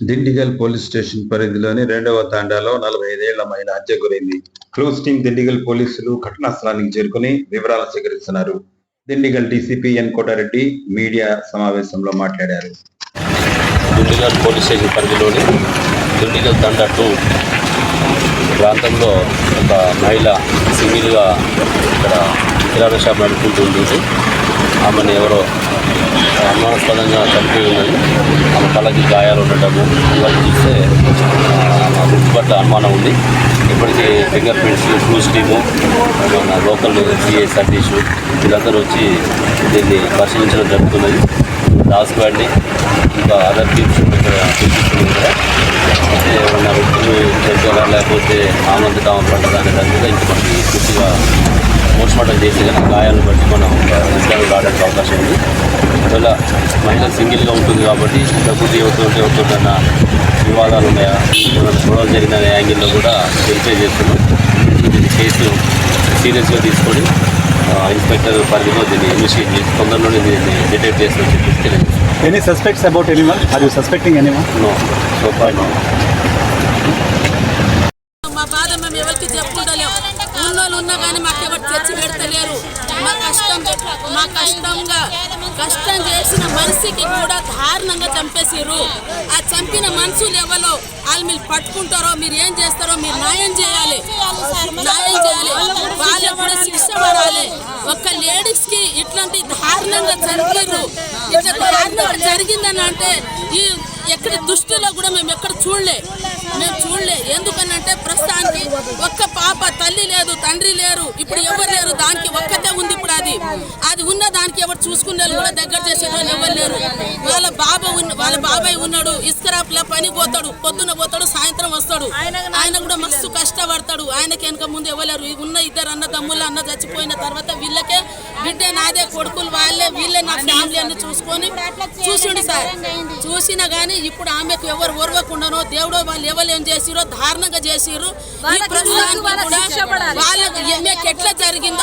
Dindigul police station పరిధిలోని రెండవ తాండాలో నలభై ఐదేళ్ళ మహిళ హత్య గురైంది. క్లోజ్ టీం దిండిగల్ పోలీసులు ఘటనా స్థలానికి చేరుకుని వివరాలు సేకరిస్తున్నారు. Dindigul DCP N Kotareddy media సమావేశంలో మాట్లాడారు. దిండిగల్ పోలీస్ స్టేషన్ పరిధిలోని దిండిగల్ తండ టూ ప్రాంతంలో ఒక మహిళ సివిల్గా ఇక్కడ కిరాణా షాప్ నడుపుకుంటూ ఉంటుంది ఆమెను ఎవరో అనుమానాస్పదంగా చనిపోయి ఉన్నది. ఆమె కళ్ళకి గాయాలు ఉండటము ఇవన్నీ చూస్తే గుర్తు పట్ల అనుమానం ఉంది. ఇప్పటికీ ఫింగర్ ప్రింట్స్ క్రూజ్ టీము మన లోకల్ సిఐ సతీష్ వీళ్ళందరూ వచ్చి దీన్ని పరిశీలించడం జరుగుతున్నది. దాస్ ఇంకా అదర్ టీమ్స్ చూపిస్తుంది కూడా అయితే ఏమన్నా వ్యక్తులు చనిపోయారా ఆనంద కామ పడ్డదా అనే దాని మీద ఇంకా మనకి పూర్తిగా పోస్ట్మార్టం చేసి కానీ గాయాలను బట్టి మనం నిర్ధారణ రావడానికి అవకాశం ఉంది. ఒకవేళ మహిళ సింగిల్గా ఉంటుంది కాబట్టి డబ్బులు ఎవరితో ఎవరితోటన్న వివాదాలు ఉన్నాయా? ఏమైనా గొడవలు జరిగిన యాంగిల్లో కూడా వెరిఫై చేస్తున్నాం. ఇది కేసు సీరియస్గా తీసుకొని ఇన్స్పెక్టర్ పరిధిలో దీన్ని ఇనిషియేట్ చేసి తొందరలోనే దీన్ని డిటెక్ట్ చేస్తామని Any suspects about anyone? Are you suspecting anyone? No so far no బాధ మేము ఎవరికి చెప్పుకుంటలేము ఉన్నోళ్ళు ఉన్నా కానీ మాకు ఎవరు తెచ్చి పెడతలేరు. మా కష్టం మా కష్టంగా కష్టం చేసిన మనిషికి కూడా దారుణంగా చంపేసిర్రు. ఆ చంపిన మనుషులు ఎవరో? వాళ్ళు మీరు పట్టుకుంటారో మీరు ఏం చేస్తారో మీరు న్యాయం చేయాలి. న్యాయం చేయాలి. వాళ్ళు కూడా శిక్ష పడాలి. ఒక్క లేడీస్కి ఇట్లాంటి దారుణంగా చనిపోయారు ఇట్లా దారుణంగా జరిగిందని అంటే ఈ ఎక్కడ దృష్టిలో కూడా మేము ఎక్కడ చూడలే. మేము చూడలే. ఎందుకనంటే ప్రస్తుతానికి ఒక్క పాప తల్లి లేదు తండ్రి లేరు. ఇప్పుడు ఎవరు లేరు? దానికి ఒక్కతే ఉంది అది ఉన్న దానికి ఎవరు చూసుకునే వాళ్ళు కూడా దగ్గర చేసే వాళ్ళు ఎవరు లేరు. వాళ్ళ బాబా ఉన్న వాళ్ళ బాబాయ్ ఉన్నాడు ఇస్కరాపులో పని పోతాడు పొద్దున పోతాడు సాయంత్రం వస్తాడు. ఆయన కూడా మస్తు కష్టపడతాడు. ఆయనకి వెనక ముందు ఎవరు ఉన్న ఇద్దరు అన్న తమ్ముళ్ళు అన్న చచ్చిపోయిన తర్వాత వీళ్ళకే బిడ్డ నాదే కొడుకులు వాళ్ళే వీళ్ళే నా ఫ్యామిలీ అని చూసుకొని చూసిండు సార్. చూసినా గానీ ఇప్పుడు ఆమెకు ఎవరు ఓర్వకుండానో దేవుడో వాళ్ళు ఎవరు ఏం చేసిరో దారుణంగా కూడా వాళ్ళకి ఎట్లా జరిగిందో